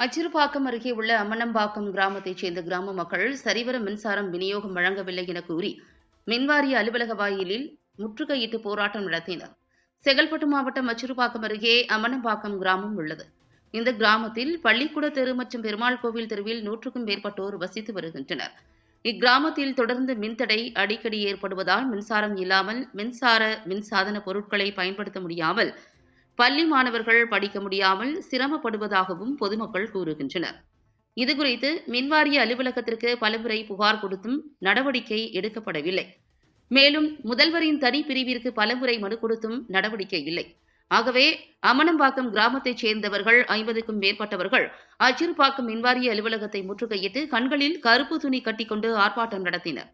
அச்சிறுபாக்கம் அருகே உள்ள அம்மனம்பாக்கம் கிராமத்தைச் சேர்ந்த கிராம மக்கள் சரிவர மின்சாரம் விநியோகம் வழங்கவில்லை என கூறி மின்வாரிய அலுவலக வாயிலில் முற்றுகையிட்டு போராட்டம் நடத்தினர். செங்கல்பட்டு மாவட்டம் அச்சிறுபாக்கம் அருகே அம்மனம்பாக்கம் கிராமம் உள்ளது. இந்த கிராமத்தில் பள்ளிக்கூட தெரு மற்றும் பெருமாள் கோவில் தெருவில் நூற்றுக்கும் மேற்பட்டோர் வசித்து வருகின்றனர். இக்கிராமத்தில் தொடர்ந்து மின்தடை அடிக்கடி ஏற்படுவதால் மின்சாரம் இல்லாமல் மின்சார மின்சாதன பொருட்களை பயன்படுத்த முடியாமல் பள்ளி மாணவர்கள் படிக்க முடியாமல் சிரமப்படுவதாகவும் பொதுமக்கள் கூறுகின்றனர். இதுகுறித்து மின்வாரிய அலுவலகத்திற்கு பலமுறை புகார் கொடுத்தும் நடவடிக்கை எடுக்கப்படவில்லை. மேலும் முதல்வரின் தனி பிரிவிற்கு பலமுறை மனு கொடுத்தும் நடவடிக்கை இல்லை. ஆகவே அமனம்பாக்கம் கிராமத்தைச் சேர்ந்தவர்கள் ஐம்பதுக்கும் மேற்பட்டவர்கள் அச்சிறுபாக்கம் மின்வாரிய அலுவலகத்தை முற்றுகையிட்டு கண்களில் கருப்பு துணி கட்டிக்கொண்டு ஆர்ப்பாட்டம் நடத்தினர்.